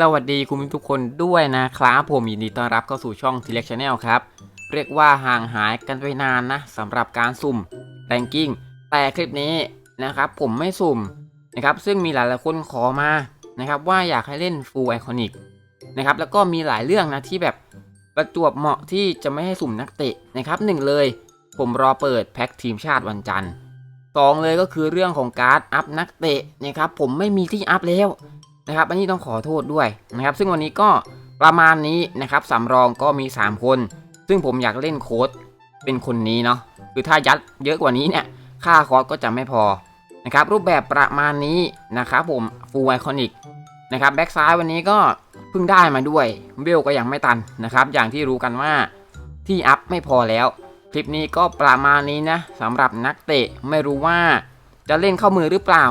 สวัสดีคุณผู้ชมทุกคนด้วยนะครับผมยินดีต้อนรับเข้าสู่ช่อง Select Channel ครับ เรียกว่าห่างหายกันไปนานนะสำหรับการสุ่มแรงกิ้งแต่คลิปนี้นะครับผมไม่สุ่มนะครับซึ่งมีหลายๆคนขอมานะครับว่าอยากให้เล่น Full Iconic นะครับแล้วก็มีหลายเรื่องนะที่แบบประจวบเหมาะที่จะไม่ให้สุ่มนักเตะนะครับหนึ่งเลยผมรอเปิดแพ็คทีมชาติวันจันทร์สองเลยก็คือเรื่องของการ์ดอัพนักเตะนะครับผมไม่มีที่อัพแล้ว นะครับ อันนี้ต้องขอโทษด้วยนะครับ ซึ่งวันนี้ก็ประมาณนี้นะครับสำรองก็มี 3 คน ซึ่งผมอยากเล่นโค้ดเป็นคนนี้เนาะ คือถ้ายัดเยอะกว่านี้เนี่ย ค่าคอสก็จะไม่พอนะครับ รูปแบบประมาณนี้นะครับผมฟูลไอคอนิกนะครับแบ็กซ้ายวันนี้ก็เพิ่งได้มาด้วยเวลก็ยังไม่ตันนะครับ อย่างที่รู้กันว่าที่อัพไม่พอแล้ว คลิปนี้ก็ประมาณนี้นะสำหรับนักเตะไม่รู้ว่าจะเล่นเข้ามือหรือเปล่า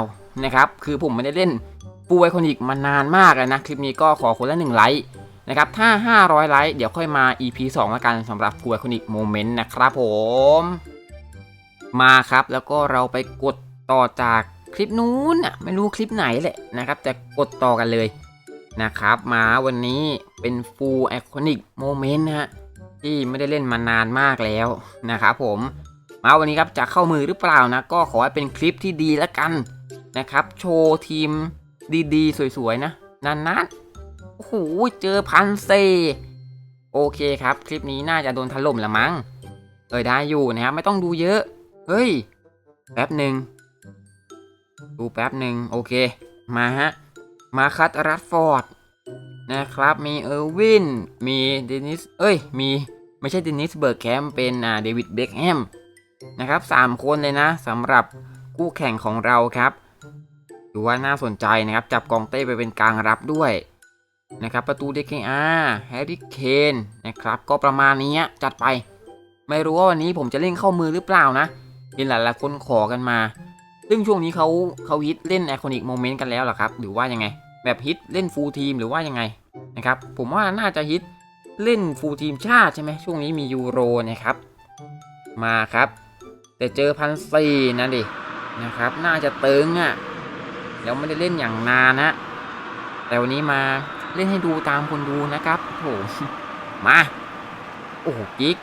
นะครับ คือผมไม่ได้เล่น ฟูไอคอนิกมานานมากแล้วนะ คลิปนี้ก็ขอคนละ1ไลค์นะครับ ถ้า 500 ไลค์เดี๋ยวค่อยมา EP 2ล้วกันสำหรับฟูไอคอนิกโมเมนต์นะครับผม มาครับแล้วก็เราไปกดต่อจากคลิปนู้นน่ะไม่รู้คลิปไหนแหละนะครับ แต่กดต่อกันเลยนะครับ มาวันนี้เป็นฟูไอคอนิกโมเมนต์นะฮะที่ไม่ได้เล่นมานานมากแล้วนะครับผมมาวันนี้ครับจะเข้ามือหรือเปล่านะ ก็ขอให้เป็นคลิปที่ดีแล้วกันนะครับ โชว์ทีม ดีๆ สวยๆ นะนานๆโอ้โหเจอพันเซโอเคครับ คลิปนี้น่าจะโดนถล่มละมั้ง เออได้อยู่นะครับไม่ต้องดูเยอะ เฮ้ย แป๊บหนึ่งดูแป๊บหนึ่งโอเค มาฮะ มาคัตรัตฟอร์ดนะครับ มีเออร์วิน มีเดนิส เอ้ย มีไม่ใช่เดนิสเบิร์กแคมเป็นอ่าเดวิดเบคแฮมนะครับสามคนเลยนะสำหรับคู่แข่งของเราครับ ดูว่าน่าสนใจนะครับ จับกองเต้ไปเป็นกลางรับด้วยนะครับ ประตู DKR แฮร์รี่เคนนะครับ ก็ประมาณนี้จัดไป ไม่รู้ว่าวันนี้ผมจะเล่นเข้ามือหรือเปล่านะเห็นหลายๆคนขอกันมา ซึ่งช่วงนี้เขาเขาฮิตเล่นไอคอนิกโมเมนต์กันแล้วหรอครับ หรือว่ายังไง แบบฮิตเล่นฟูลทีมหรือว่ายังไงนะครับ ผมว่าน่าจะฮิตเล่นฟูลทีมชาติใช่ไหมช่วงนี้มียูโรนะครับ มาครับ แต่เจอพันสี่นะดินะครับ น่าจะตึงอะ่ะ แล้วไม่ได้เล่นอย่างนานนะ แต่วันนี้มาเล่นให้ดูตามคนดูนะครับโอ้โหมา โอ้โหกิ๊ก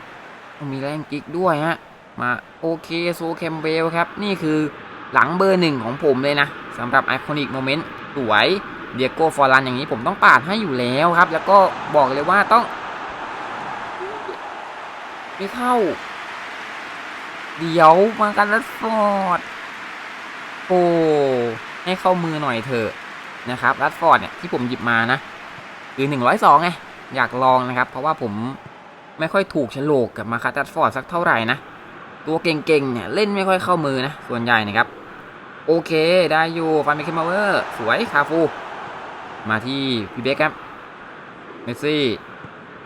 มีแรงกิ๊กด้วยฮะ มาโอเคโซแคมเบลครับ นี่คือหลังเบอร์หนึ่งของผมเลยนะสำหรับไอคอนิกโมเมนต์สวยเดียโก้ฟอร์ลันอย่างนี้ผมต้องปาดให้อยู่แล้วครับ แล้วก็บอกเลยว่าต้องไม่เข้า เดี๋ยวมากันรัดฟอร์ดโอ้ ให้เข้ามือหน่อยเถอะนะครับรัดฟอร์ดเนี่ยที่ผมหยิบมานะคือ102ไงอยากลองนะครับ เพราะว่าผมไม่ค่อยถูกฉลกกับมาคัตรัดฟอร์ดสักเท่าไหร่นะตัวเก่งๆเนี่ยเล่นไม่ค่อยเข้ามือนะส่วนใหญ่นะครับโอเคได้อยู่ฟันเมคิมาเวอร์สวยคาฟู มาที่พี่เบคครับเมสซี่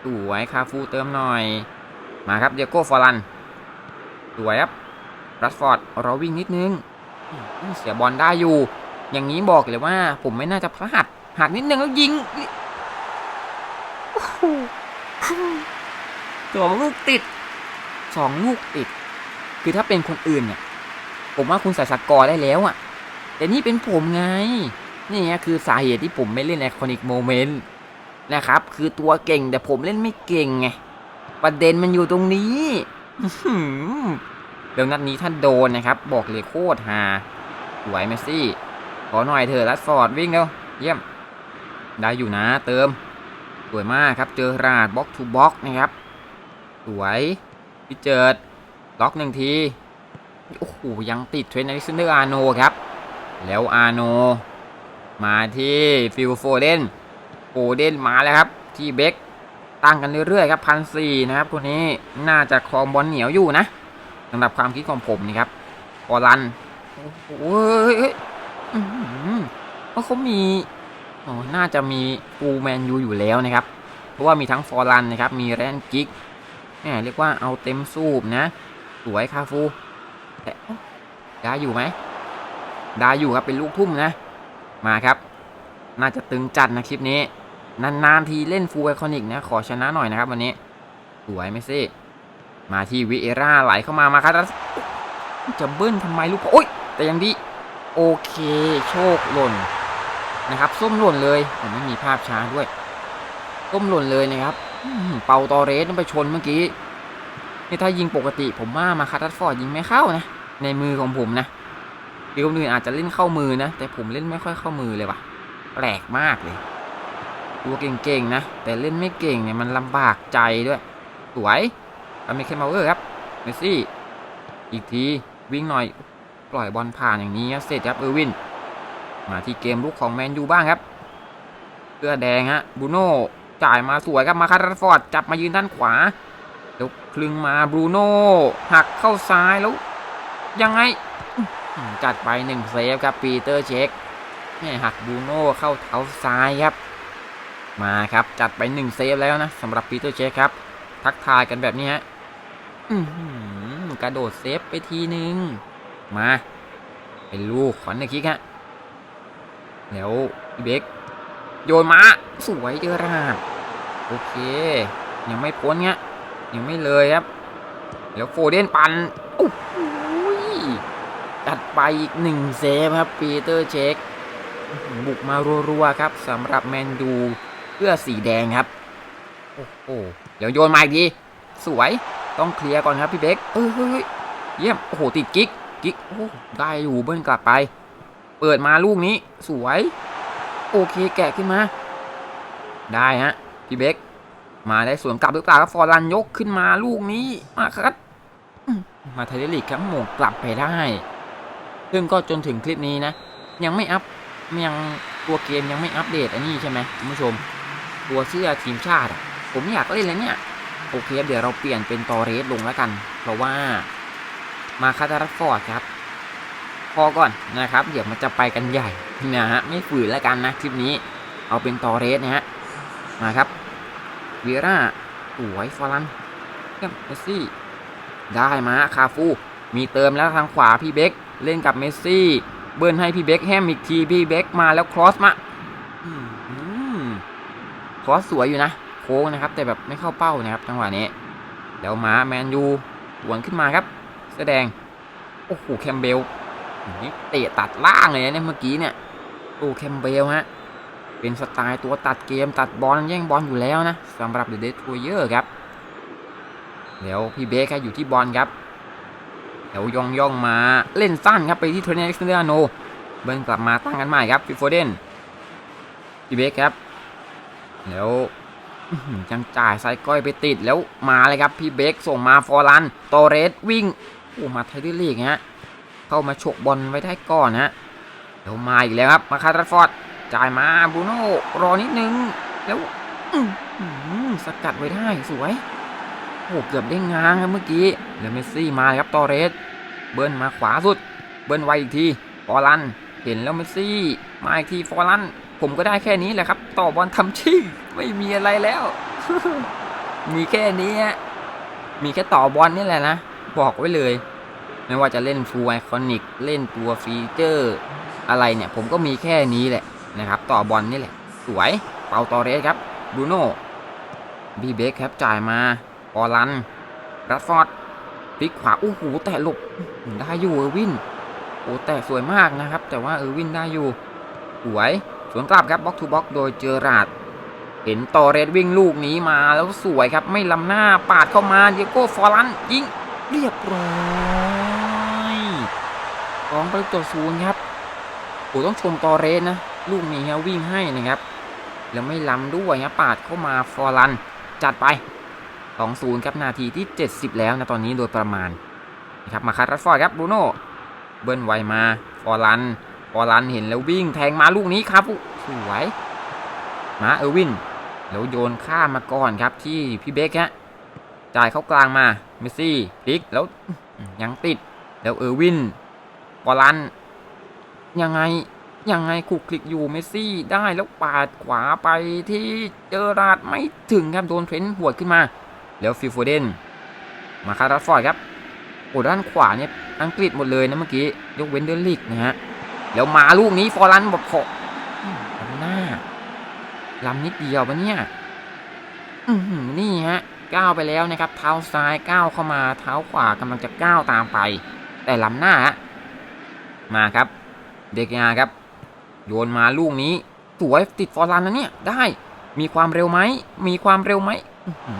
สวยคาฟูเติมหน่อย มาครับเดียโก้ฟอร์ลันสวยครับรัสฟอร์ดเราวิ่งนิดนึงเสียบอลได้อยู่ อย่างนี้บอกเลยว่า ผมไม่น่าจะพลาดหักนิดนึงแล้วยิงโอ้โหสองลูกติดสองลูกติด คือถ้าเป็นคนอื่นเนี่ย ผมว่าคุณใส่สกอร์ได้แล้วอะแต่นี่เป็นผมไง นี่ไงคือสาเหตุที่ผมไม่เล่นไอคอนิกโมเมนต์นะครับ คือตัวเก่งแต่ผมเล่นไม่เก่งไง ประเด็นมันอยู่ตรงนี้อื้อหือเดี๋ยวนัดนี้ท่านโดนนะครับ บอกเลยโคตรฮาสวยเมสซี่ ขอหน่อยเถอะรัดฟอร์ดวิ่งเร็วเยี่ยม ได้อยู่นะเติม สวยมากครับ เจอราดบล็อกทูบล็อกนะครับ สวยพี่เจิดล็อกหนึ่งที โอ้โห ยังติดเทรนนิสเดอร์อาโนครับ แล้วอาโน มาที่ฟิลโฟเดนโฟเดนมาแล้วครับ ที่เบคตั้งกันเรื่อยๆครับพันสี่นะครับคนนี้น่าจะครองบอลเหนียวอยู่นะสำหรับความคิดของผมนี่ครับออรันโอ้โห อื้อหือเพราะเขามีโอ้น่าจะมีฟูแมนยูอยู่แล้วนะครับ เพราะว่ามีทั้งฟอร์ลันนะครับ มีแรนกิกแหมเรียกว่าเอาเต็มสูบนะ สวยคาฟูแต่เอ้าได้อยู่ไหมได้อยู่ครับเป็นลูกทุ่มนะ มาครับ น่าจะตึงจัดนะคลิปนี้ นานๆทีเล่นฟูไอคอนิกนะ ขอชนะหน่อยนะครับวันนี้ สวยไหมซี่มาที่วิเอร่าไหลเข้ามามาครับแล้วจะเบิ้ลทำไมลูกโอ้ยแต่ยังดี โอเค โชคหล่นนะครับ ส้มหล่นเลยผมไม่มีภาพช้าด้วย ส้มหล่นเลยนะครับเปาตอเรสนั่นไปชนเมื่อกี้นี่ถ้ายิงปกติผมว่ามาคาตัสฟอร์ดยิงไม่เข้านะ ในมือของผมนะเดี๋ยวคนอื่นอาจจะเล่นเข้ามือนะ แต่ผมเล่นไม่ค่อยเข้ามือเลยว่ะแปลกมากเลยตัวเก่งๆนะ แต่เล่นไม่เก่งเนี่ยมันลำบากใจด้วย สวยอเมริกันมาเวอร์ครับเมสซี่ อีกทีวิ่งหน่อย ปล่อยบอลผ่านอย่างนี้ครับเสร็จครับเออร์วิน มาที่เกมลุกของแมนยูบ้างครับเสื้อแดงฮะบูโน่จ่ายมาสวยครับมาคาร์ฟอร์ดจับมายืนด้านขวาแล้วคลึงมาบรูโน่หักเข้าซ้ายแล้วยังไงจัดไปหนึ่งเซฟครับปีเตอร์เช็คแม่หักบูโน่เข้าเท้าซ้ายครับ มาครับจัดไปหนึ่งเซฟแล้วนะสำหรับปีเตอร์เช็คครับ ทักทายกันแบบนี้ฮะกระโดดเซฟไปทีนึง มาเป็นลูกขอนเนคิกฮะแล้วพี่เบกโยนมาสวยเจอราดโอเค ยังไม่พ้นเงี้ยยังไม่เลยครับแล้วโฟเดนปันโอ้โหจัดไปอีกหนึ่งเซฟครับปีเตอร์เช็คบุกมารัวๆครับสำหรับแมนดูเพื่อสีแดงครับ โอ้โหเดี๋ยวโยนมาอีกทีสวยต้องเคลียร์ก่อนครับพี่เบกเอ้ยเฮ้ยเฮ้ยเยี่ยมโอ้โหติดกิ๊ก กิ๊กโอ้ได้อยู่เบิ้ลกลับไป เปิดมาลูกนี้สวย โอเคแกะขึ้นมา ได้ฮะพี่เบคมาได้สวนกลับหรือเปล่าครับฟอร์ลันยกขึ้นมาลูกนี้มาครับมาไทยลีกครับหมงกลับไปได้ ซึ่งก็จนถึงคลิปนี้นะ ยังไม่อัพยังตัวเกมยังไม่อัปเดตอันนี้ใช่ไหมคุณผู้ชม ตัวเสื้อทีมชาติ ผมอยากเล่นแล้วเนี่ย โอเคเดี๋ยวเราเปลี่ยนเป็นตอเรสลงแล้วกัน เพราะว่า มาคาตารัฟฟอร์ดครับ พอก่อนนะครับ เดี๋ยวมันจะไปกันใหญ่นะฮะไม่ฝืนแล้วกันนะคลิปนี้ เอาเป็นตอเรสนะฮะมาครับวีร่าสวยฟอรันเมสซี่ ได้มาคาฟู มีเติมแล้วทางขวาพี่เบคเล่นกับเมสซี่ เบิ้ลให้พี่เบคแฮมอีกทีพี่เบคมาแล้วครอสมาครอสสวยอยู่นะโค้งนะครับ แต่แบบไม่เข้าเป้านะครับจังหวะนี้ แล้วมาแมนยูสวนขึ้นมาครับ สอแดง โอ้โหแคมเบลนี่เตะตัดล่างเลยเนี่ยเมื่อกี้เนี่ยโอ้แคมเบลฮะ เป็นสไตล์ตัวตัดเกมตัดบอลแย่งบอลอยู่แล้วนะสำหรับเดอะเดททัวเยอร์ครับ เดี๋ยวพี่เบคครับอยู่ที่บอลครับเดี๋ยวย่องย่องมาเล่นสั้นครับไปที่เทรนเนอร์เซเดโน เบิ้ลกลับมาตั้งกันใหม่ครับฟิโฟเดนพี่เบคครับแล้วอื้อหือจังจ่ายไซก้อยไปติดแล้วมาเลยครับพี่เบคส่งมาฟอร์ลันตอเรสวิ่ง อ้มาไทยลีกฮะเข้ามาฉกบอลไว้ได้ก่อนฮะเดี๋ยวมาอีกแล้วครับมาคาร์ฟอร์ดจ่ายมาบูโน่รอนิดนึงแล้วสกัดไว้ได้สวยโอ้เกือบได้ง้างครับเมื่อกี้แล้วเมสซี่มาครับตอเรส เบิ้ลมาขวาสุด เบิ้ลไวอีกทีฟอร์ลันเห็นแล้วเมสซี่มาอีกทีฟอร์ลันผมก็ได้แค่นี้แหละครับ ต่อบอลทำชิ่งไม่มีอะไรแล้ว มีแค่นี้มีแค่ต่อบอลนี่แหละนะ บอกไว้เลย ไม่ว่าจะเล่นฟูลไอคอนิกเล่นตัวฟีเจอร์อะไรเนี่ย ผมก็มีแค่นี้แหละนะครับ ต่อบอลนี่แหละ สวยเปาตอเรสครับบูโน่บีเบคครับจ่ายมาออลันรัดฟอร์ดพลิกขวาโอ้โหแต่หลบได้อยู่เออร์วินโอ้แต่สวยมากนะครับ แต่ว่าเออร์วินได้อยู่สวยสวนกลับครับบล็อกทูบล็อกโดยเจอราดเห็นตอเรสวิ่งลูกนี้มาแล้วสวยครับ ไม่ลำหน้าปาดเข้ามาเดียโก้ฟอรันยิง เรียบร้อยสองประตูต่อศูนย์ครับโอ้ต้องชมตอเรสนะ ลูกนี้ครับวิ่งให้นะครับ แล้วไม่ล้ำด้วยครับปาดเข้ามาฟอร์ลัน จัดไป2-0ครับนาทีที่ 70 แล้วนะตอนนี้โดยประมาณนะครับมาคาร์รัสฟอร์ดครับบรูโน่เบิ้ลไวมาฟอร์ลันฟอร์ลันเห็นแล้ววิ่งแทงมาลูกนี้ครับสวยมาเออร์วินแล้วโยนข้ามมาก่อนครับที่พี่เบคฮะ จ่ายเข้ากลางมาเมสซี่พลิกแล้วยังติด แล้วเออร์วินบอลันยังไงยังไงคุกคลิกอยู่เมสซี่ได้แล้วปาดขวาไปที่เจอราดไม่ถึงครับโดนเทรนต์หวขึ้นมา แล้วฟิลโฟเดนมาคาร์ฟอร์ดครับโอ้ด้านขวาเนี่ยอังกฤษหมดเลยนะเมื่อกี้ยกเว้นเดอร์ลิกนะฮะแล้วมาลูกนี้ฟอร์ลันบอกขอลำหน้าลำนิดเดียวปะเนี่ยอืนี่ฮะ ก้าวไปแล้วนะครับเท้าซ้ายก้าวเข้ามาเท้าขวากำลังจะก้าวตามไป แต่ล้ำหน้ามาครับ เด็กงาครับ โยนมาลูกนี้สวยติดฟอร์ลันนะเนี่ยได้มีความเร็วไหมมีความเร็วไหม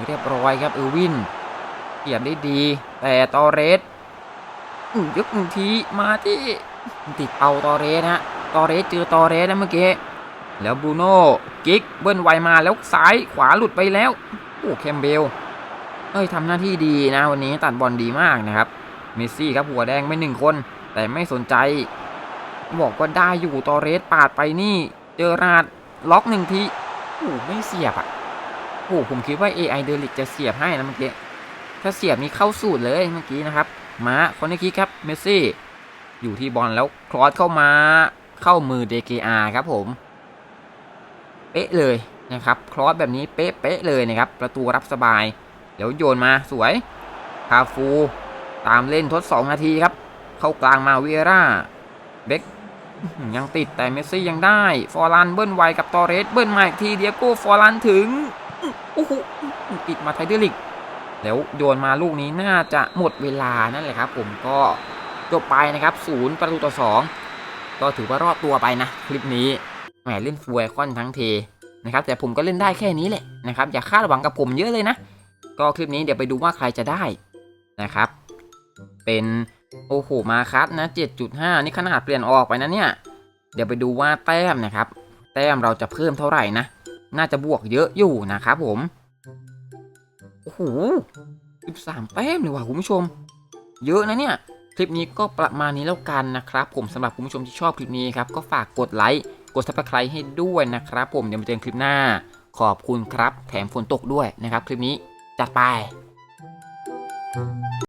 เรียบร้อยครับเออวินเกียบได้ดี แต่ตอเรสยกหนึ่งทีมาที่ติดเป่าตอเรสฮะตอเรสเจอตอเรสนะเมื่อกี้แล้วบูโน่กิ๊กเบิ้ลไวมาแล้วซ้ายขวาหลุดไปแล้ว โอ้แคมเบล เอ้ยทำหน้าที่ดีนะวันนี้ตัดบอลดีมากนะครับ เมสซี่ครับหัวแดงไปหนึ่งคน แต่ไม่สนใจ บอกว่าได้อยู่ตอเรสปาดไปนี่ เจอราดล็อกหนึ่งทีโอ้ไม่เสียบอะโอ้ผมคิดว่า AI เดลิกจะเสียบให้นะเมื่อกี้ถ้าเสียบนี่เข้าสูตรเลยเมื่อกี้นะครับ มาคนนี้คิกครับเมสซี่ อยู่ที่บอลแล้วครอสเข้ามาเข้ามือ DKR ครับผม เป๊ะเลย นะครับครอสแบบนี้เป๊ะเเลยนะครับ ประตูรับสบาย เดี๋ยวโยนมาสวยคาฟู ตามเล่นทด 2 นาทีครับ เข้ากลางมาเวียร่าเบ็กยังติดแต่เมสซี่ยังได้ ฟอร์ลันเบิ้ลไวกับตอเรสเบิ้ลมาอีกทีเดียโก้ฟอร์ลันถึงอื้อโอ้โหติดมาไทเดอร์ลิกแล้วโยนมาลูกนี้น่าจะหมดเวลานั่นแหละครับ ผมก็จบไปนะครับศูนย์ประตูต่อสองก็ถือว่ารอดตัวไปนะ คลิปนี้แหมเล่นฟูลไอคอนทั้งเท นะครับแต่ผมก็เล่นได้แค่นี้แหละนะครับอย่าคาดหวังกับผมเยอะเลยนะ ก็คลิปนี้เดี๋ยวไปดูว่าใครจะได้นะครับ เป็นโอ้โหมาคัสนะ 7.5 นี่ขนาดเปลี่ยนออกไปนะเนี่ยเดี๋ยวไปดูว่าแต้มนะครับ แต้มเราจะเพิ่มเท่าไหร่นะ น่าจะบวกเยอะอยู่นะครับผมโอ้โห13แต้มเลยว่ะคุณผู้ชม เยอะนะเนี่ยคลิปนี้ก็ประมาณนี้แล้วกันนะครับ ผมสำหรับคุณผู้ชมที่ชอบคลิปนี้ครับก็ฝากกดไลค์ กด subscribe ให้ด้วยนะครับ ผมเดี๋ยวมาเจอกันคลิปหน้า ขอบคุณครับ แถมฝนตกด้วยนะครับ คลิปนี้จัดไป